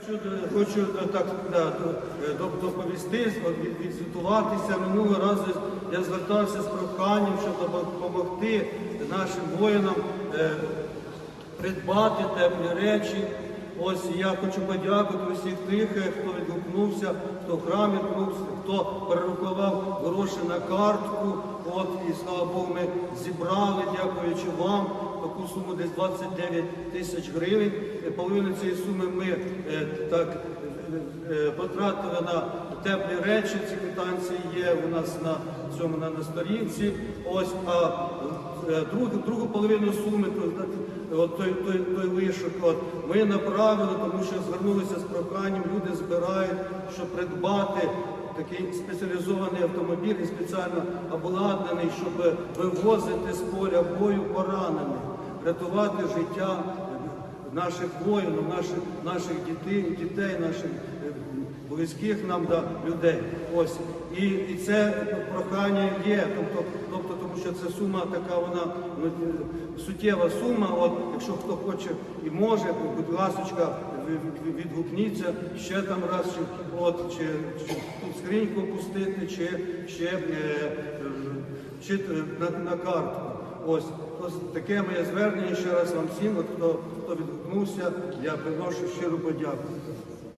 Хочу, хочу так е, доп- доповісти, відзвітуватися. Минулого разу я звертався з проханням, щоб допомогти нашим воїнам е, придбати теплі речі. Ось я хочу подякувати усіх тих, е, хто відгукнувся, хто в храмі відгукнувся, хто перерахував гроші на картку. От і слава Богу, ми зібрали, дякуючи вам, таку суму десь 29 тисяч гривень. Е, Половину цієї суми ми е, так е, потратили на теплі речі. Ці квитанції є у нас на цьому на, на сторінці. Ось а е, другу, половину суми, от той, той, той вишок, от, ми направили, тому що звернулися з проханням, люди збирають, щоб придбати такий спеціалізований автомобіль і спеціально обладнаний, щоб вивозити з поля бою поранених, рятувати життя наших воїнів, наших, наших дітей, дітей, наших е, близьких нам да, людей. Ось. І, і це прохання є, тобто, тобто, тому що це сума така, вона ну, е, суттєва сума. От, якщо хто хоче і може, будь ласочка, відгукніться ще там раз, чи, от, чи, чи тут скриньку опустити, чи ще е, чи, е, на, на картку. Ось, ось таке моє звернення ще раз вам всім, от хто, хто відгукнувся, я приношу щиру подяку.